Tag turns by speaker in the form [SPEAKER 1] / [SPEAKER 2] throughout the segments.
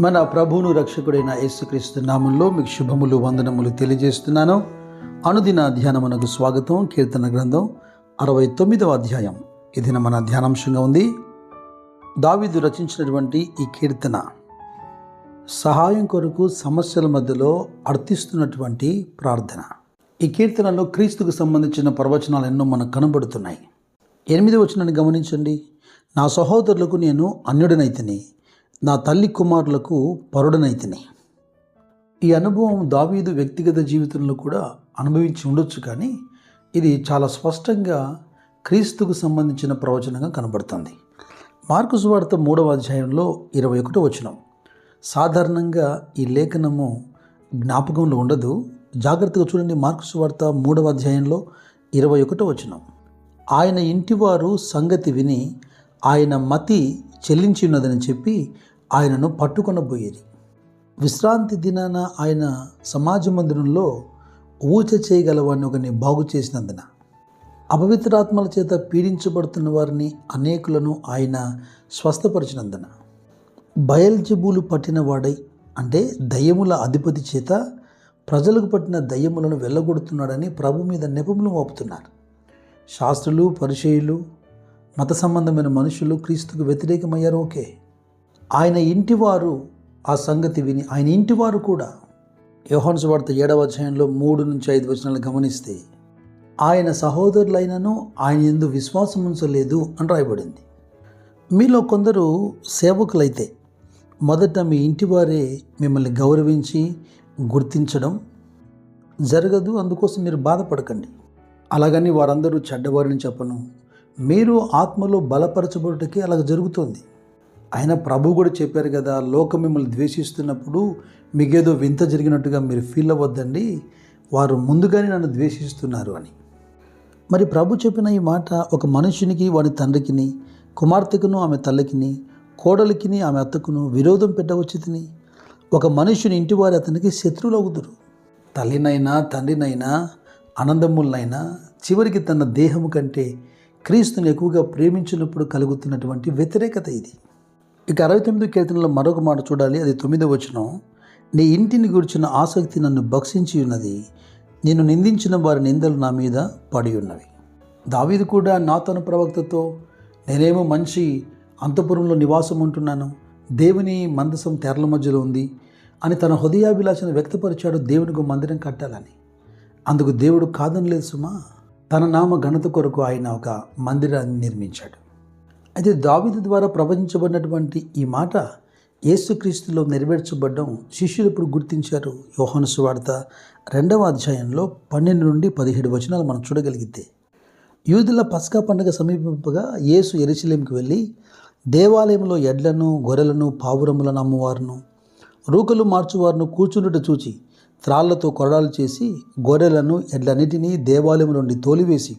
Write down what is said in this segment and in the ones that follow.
[SPEAKER 1] మన ప్రభువును రక్షకుడైన యేసుక్రీస్తు నామంలో మీకు శుభములు వందనములు తెలియజేస్తున్నాను. అనుదిన ధ్యానమునకు స్వాగతం. కీర్తన గ్రంథం అరవై తొమ్మిదవ అధ్యాయం. ఇది మన ధ్యానాంశంగా ఉంది. దావీదు రచించినటువంటి ఈ కీర్తన సహాయం కొరకు సమస్యల మధ్యలో అర్థిస్తున్నటువంటి ప్రార్థన. ఈ కీర్తనలో క్రీస్తుకు సంబంధించిన ప్రవచనాలు ఎన్నో మనకు కనబడుతున్నాయి. ఎనిమిది వచనాన్ని గమనించండి. నా సహోదరులకు నేను అన్యుడనైతిని నా తల్లి కుమారులకు పరుడనైతిని. ఈ అనుభవం దావీదు వ్యక్తిగత జీవితంలో కూడా అనుభవించి ఉండొచ్చు కానీ ఇది చాలా స్పష్టంగా క్రీస్తుకు సంబంధించిన ప్రవచనంగా కనబడుతుంది. మార్కు సువార్త మూడవ అధ్యాయంలో ఇరవై ఒకటో వచనం. సాధారణంగా ఈ లేఖనము జ్ఞాపకంలో ఉండదు. జాగ్రత్తగా చూడండి మార్కు సువార్త మూడవ అధ్యాయంలో ఇరవై ఒకటో వచనం. ఆయన ఇంటివారు సంగతి విని ఆయన మతి చెల్లించి ఉన్నదని చెప్పి ఆయనను పట్టుకొనబోయేది. విశ్రాంతి దినాన ఆయన సమాజ మందిరంలో ఊచ చేయగలవాడిని ఒకరిని బాగు చేసినందున అపవిత్రాత్మల చేత పీడించబడుతున్న వారిని అనేకులను ఆయన స్వస్థపరిచినందున బయల్జబూలు పట్టిన వాడై అంటే దయ్యముల అధిపతి చేత ప్రజలకు పట్టిన దయ్యములను వెళ్ళగొడుతున్నాడని ప్రభు మీద నిపుణులు మోపుతున్నారు. శాస్త్రులు పరిచయులు మత సంబంధమైన మనుషులు క్రీస్తుకు వ్యతిరేకమయ్యారు ఓకే. ఆయన ఇంటివారు ఆ సంగతి విని ఆయన ఇంటివారు కూడా యోహాన్స్ వార్త ఏడవ అధ్యాయంలో మూడు నుంచి ఐదు వచనాలు గమనిస్తే ఆయన సహోదరులైనను ఆయన ఎందు విశ్వాసం ఉంచలేదు అని రాయబడింది. మీలో కొందరు సేవకులైతే మొదట మీ ఇంటివారే మిమ్మల్ని గౌరవించి గుర్తించడం జరగదు అందుకోసం మీరు బాధపడకండి. అలాగని వారందరూ చెడ్డవారిని చెప్పను. మీరు ఆత్మలో బలపరచబడుటకి అలాగ జరుగుతుంది. ఆయన ప్రభు కూడా చెప్పారు కదా లోకం మిమ్మల్ని ద్వేషిస్తున్నప్పుడు మీకేదో వింత జరిగినట్టుగా మీరు ఫీల్ అవ్వద్దండి వారు ముందుగానే నన్ను ద్వేషిస్తున్నారు అని. మరి ప్రభు చెప్పిన ఈ మాట ఒక మనుషునికి వాడి తండ్రికిని కుమార్తెకును ఆమె తల్లికిని కోడలికిని ఆమె అత్తకును విరోధం పెట్టవచ్చుతిని. ఒక మనుషుని ఇంటి వారి అతనికి శత్రువులు అవుతురు తల్లినైనా తండ్రినైనా ఆనందములనైనా చివరికి తన దేహము కంటే క్రీస్తుని ఎక్కువగా ప్రేమించినప్పుడు కలుగుతున్నటువంటి వ్యతిరేకత ఇది. ఇక అరవై తొమ్మిది కీర్తనలో మరొక మాట చూడాలి. అది తొమ్మిదో వచనం. నీ ఇంటిని గురించిన ఆసక్తి నన్ను భక్షించి ఉన్నది. నేను నిందించిన వారి నిందలు నా మీద పడి ఉన్నవి. దావీదు కూడా నాతన ప్రవక్తతో నేనేమో మంచి అంతపురంలో నివాసం ఉంటున్నాను దేవుని మందసం తెరల మధ్యలో ఉంది అని తన హృదయాభిలాషను వ్యక్తపరిచాడు దేవునికి మందిరం కట్టాలని. అందుకు దేవుడు కాదని లేదు సుమా. తన నామ ఘనత కొరకు ఆయన ఒక మందిరాన్ని నిర్మించాడు. అయితే దావిదు ద్వారా ప్రవచించబడినటువంటి ఈ మాట యేసుక్రీస్తులో నెరవేర్చబడడం శిష్యులు ఇప్పుడు గుర్తించారు. యోహాను సువార్త రెండవ అధ్యాయంలో పన్నెండు నుండి పదిహేడు వచనాలు మనం చూడగలిగితే యూదుల పస్కా పండుగ సమీపింపగా యేసు ఎరుశలేంకి వెళ్ళి దేవాలయంలో ఎడ్లను గొర్రెలను పావురములను అమ్మువారును రూకలు మార్చువారును కూర్చుండుట చూచి త్రాళ్ళతో కొరడాలు చేసి గొర్రెలను ఎడ్లన్నిటినీ దేవాలయం నుండి తోలివేసి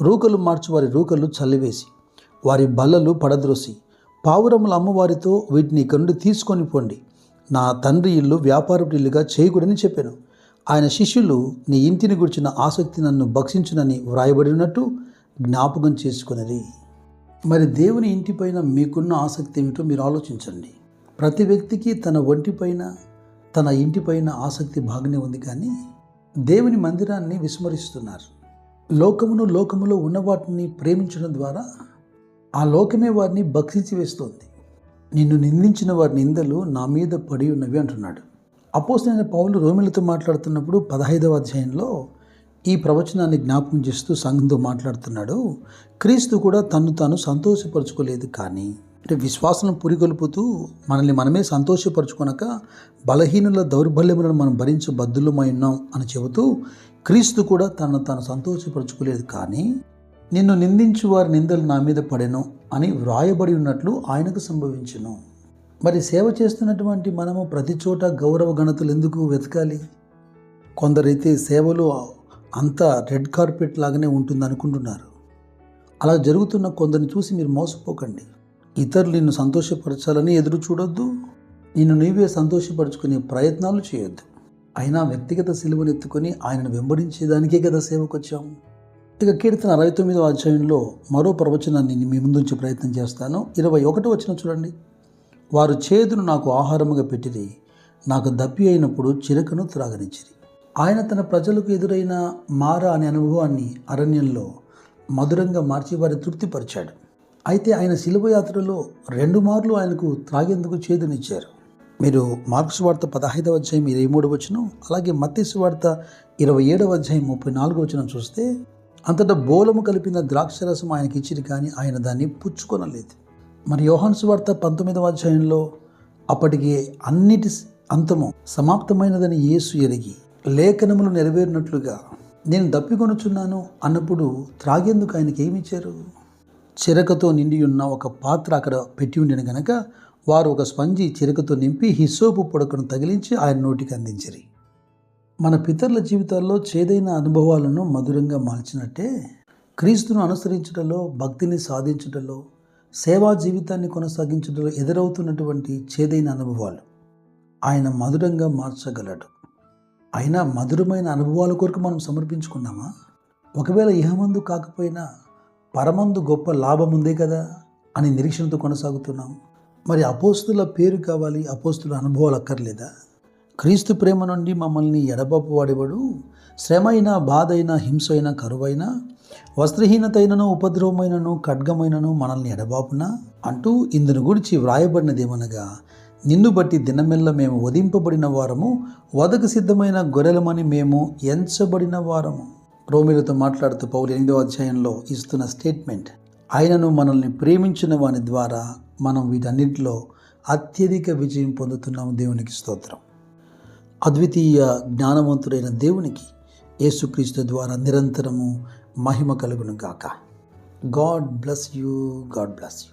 [SPEAKER 1] రూకలు మార్చువారి రూకలు చల్లివేసి వారి బల్లలు పడద్రోసి పావురముల అమ్మవారితో వీటిని ఇక్కడి నుండి తీసుకొని పోండి. నా తండ్రి ఇల్లు వ్యాపారపు ఇల్లుగా చేయకూడని చెప్పాను. ఆయన శిష్యులు నీ ఇంటిని గురించిన ఆసక్తి నన్ను భక్షించునని వ్రాయబడినట్టు జ్ఞాపకం చేసుకున్నది. మరి దేవుని ఇంటిపైన మీకున్న ఆసక్తి ఏమిటో మీరు ఆలోచించండి. ప్రతి వ్యక్తికి తన ఒంటిపైన తన ఇంటిపైన ఆసక్తి బాగానే ఉంది కానీ దేవుని మందిరాన్ని విస్మరిస్తున్నారు. లోకమును లోకములో ఉన్న వాటిని ప్రేమించడం ద్వారా ఆ లోకమే వారిని భక్షించి వేస్తోంది. నిన్ను నిందించిన వారి నిందలు నా మీద పడి ఉన్నవి అంటున్నాడు. అపోసిన పౌలు రోమిలతో మాట్లాడుతున్నప్పుడు పదహైదవ అధ్యాయంలో ఈ ప్రవచనాన్ని జ్ఞాపకం చేస్తూ సంఘంతో మాట్లాడుతున్నాడు. క్రీస్తు కూడా తను తాను సంతోషపరచుకోలేదు కానీ అంటే విశ్వాసం పురికొల్పుతూ మనల్ని మనమే సంతోషపరచుకొనక బలహీనుల దౌర్బల్యములను మనం భరించు బద్దులమై ఉన్నాం అని చెబుతూ క్రీస్తు కూడా తను తాను సంతోషపరచుకోలేదు కానీ నిన్ను నిందించు వారి నిందలు నా మీద పడెను అని వ్రాయబడి ఉన్నట్లు ఆయనకు సంభవించును. మరి సేవ చేస్తున్నటువంటి మనము ప్రతి చోట గౌరవ గణతులు ఎందుకు వెతకాలి? కొందరైతే సేవలు అంతా రెడ్ కార్పెట్ లాగానే ఉంటుంది అనుకుంటున్నారు. అలా జరుగుతున్న కొందరిని చూసి మీరు మోసపోకండి. ఇతరులు నిన్ను సంతోషపరచాలని ఎదురు చూడొద్దు. నిన్ను నీవే సంతోషపరచుకునే ప్రయత్నాలు చేయొద్దు. అయినా వ్యక్తిగత సిలువను ఎత్తుకొని ఆయనను వెంబడించేదానికే కదా సేవకు వచ్చాము ఇక కీర్తన అరవై తొమ్మిదవ అధ్యాయంలో మరో ప్రవచనాన్ని మీ ముందుంచే ప్రయత్నం చేస్తాను. ఇరవై ఒకటి వచ్చిన చూడండి. వారు చేదును నాకు ఆహారముగా పెట్టిరి నాకు దప్పి అయినప్పుడు చిరకను త్రాగనిచ్చిరి. ఆయన తన ప్రజలకు ఎదురైన మార అనే అనుభవాన్ని అరణ్యంలో మధురంగా మార్చి వారిని తృప్తిపరిచాడు. అయితే ఆయన శిలువ యాత్రలో రెండు మార్లు ఆయనకు త్రాగేందుకు చేదునిచ్చారు. మీరు మార్క్స్ వార్త పదహైదవ అధ్యాయం ఇరవై మూడు వచనం అలాగే మత్తేసు వార్త ఇరవై ఏడవ అధ్యాయం ముప్పై నాలుగు వచనం చూస్తే అంతటా బోలము కలిపిన ద్రాక్షరసం ఆయనకి ఇచ్చిరి కానీ ఆయన దాన్ని పుచ్చుకొనలేదు. మరి యోహాన్స్ వార్త పంతొమ్మిదవ అధ్యాయంలో అప్పటికి అన్నిటి అంతము సమాప్తమైనదని యేసు ఎరిగి లేఖనములు నెరవేరినట్లుగా నేను దప్పికొనుచున్నాను అన్నప్పుడు త్రాగేందుకు ఆయనకి ఏమిచ్చారు చిరకతో నిండి ఉన్న ఒక పాత్ర అక్కడ పెట్టి ఉండిన గనక వారు ఒక స్పంజి చిరకతో నింపి హిసోపు పొడకను తగిలించి ఆయన నోటికి అందించరు. మన పితరుల జీవితాల్లో చేదైన అనుభవాలను మధురంగా మార్చినట్టే క్రీస్తును అనుసరించడంలో భక్తిని సాధించడంలో సేవా జీవితాన్ని కొనసాగించడంలో ఎదురవుతున్నటువంటి చేదైన అనుభవాలు ఆయన మధురంగా మార్చగలడు. అయినా మధురమైన అనుభవాల కొరకు మనం సమర్పించుకున్నామా? ఒకవేళ ఇహమందు కాకపోయినా పరమందు గొప్ప లాభం ఉందే కదా అని నిరీక్షణతో కొనసాగుతున్నాం. మరి అపోస్తుల పేరు కావాలి అపోస్తుల అనుభవాలు అక్కర్లేదా? క్రీస్తు ప్రేమ నుండి మమ్మల్ని ఎడబాపు వాడేవాడు శ్రమ అయినా బాధ అయినా హింస అయినా కరువైనా? వస్త్రహీనతైనను ఉపద్రవమైనను ఖడ్గమైనను మనల్ని ఎడబాపునా? అంటూ ఇందును గురించి వ్రాయబడినదేమనగా నిన్ను బట్టి దినమెల్ల మేము వధింపబడిన వారము వదకు సిద్ధమైన గొర్రెలమని మేము ఎంచబడిన వారము. రోమిలతో మాట్లాడుతూ పౌరు ఎనిమిదవ అధ్యాయంలో ఇస్తున్న స్టేట్మెంట్ ఆయనను మనల్ని ప్రేమించిన వాని ద్వారా మనం వీటన్నిటిలో అత్యధిక విజయం పొందుతున్నాము దేవునికి స్తోత్రం. అద్వితీయ జ్ఞానవంతుడైన దేవునికి యేసుక్రీస్తు ద్వారా నిరంతరము మహిమ కలుగును గాక God bless you God bless you.